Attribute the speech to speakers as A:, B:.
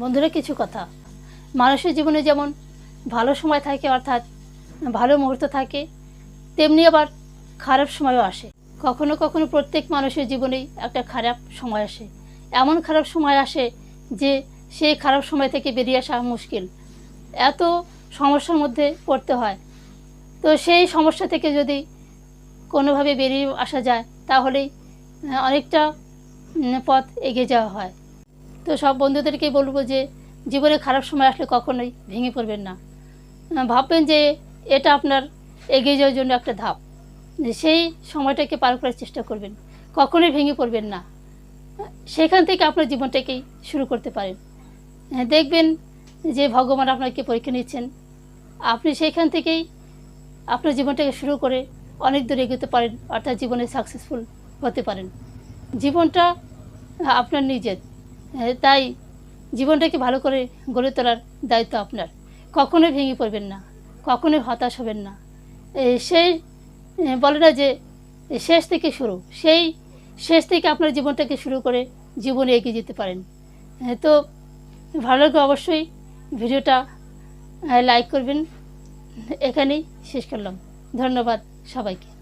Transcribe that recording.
A: বন্ধুরা, কিছু কথা। মানুষের জীবনে যেমন ভালো সময় থাকে, অর্থাৎ ভালো মুহূর্ত থাকে, তেমনি আবার খারাপ সময়ও আসে। কখনো কখনো প্রত্যেক মানুষের জীবনেই একটা খারাপ সময় আসে। এমন খারাপ সময় আসে যে সেই খারাপ সময় থেকে বেরিয়ে আসা মুশকিল। এত সমস্যার মধ্যে পড়তে হয়। তো সেই সমস্যা থেকে যদি কোনোভাবে বেরিয়ে আসা যায়, তাহলেই অনেকটা পথ এগিয়ে যাওয়া হয়। তো সব বন্ধুদেরকেই বলব যে জীবনে খারাপ সময় আসলে কখনোই ভেঙে পড়বেন না। ভাববেন যে এটা আপনার এগিয়ে যাওয়ার জন্য একটা ধাপ। সেই সময়টাকে পার করার চেষ্টা করবেন। কখনোই ভেঙে পড়বেন না। সেখান থেকে আপনার জীবনটাকেই শুরু করতে পারেন। দেখবেন যে ভগবান আপনাকে পরীক্ষা নিচ্ছেন। আপনি সেইখান থেকেই আপনার জীবনটাকে শুরু করে অনেক দূর এগোতে পারেন, অর্থাৎ জীবনে সাকসেসফুল হতে পারেন। জীবনটা আপনার নিজের। তাই জীবনটাকে ভালো করে গড়ে তোলার দায়িত্ব আপনার। কখনোই ভেঙে পড়বেন না কখনোই হতাশ হবেন না। সেই বলে না যে শেষ থেকে শুরু সেই শেষ থেকে আপনার জীবনটাকে শুরু করে জীবনে এগিয়ে যেতে পারেন। এ, তো ভালো লাগলে অবশ্যই ভিডিওটা লাইক করবেন। এখানেই শেষ করলাম। ধন্যবাদ সবাইকে।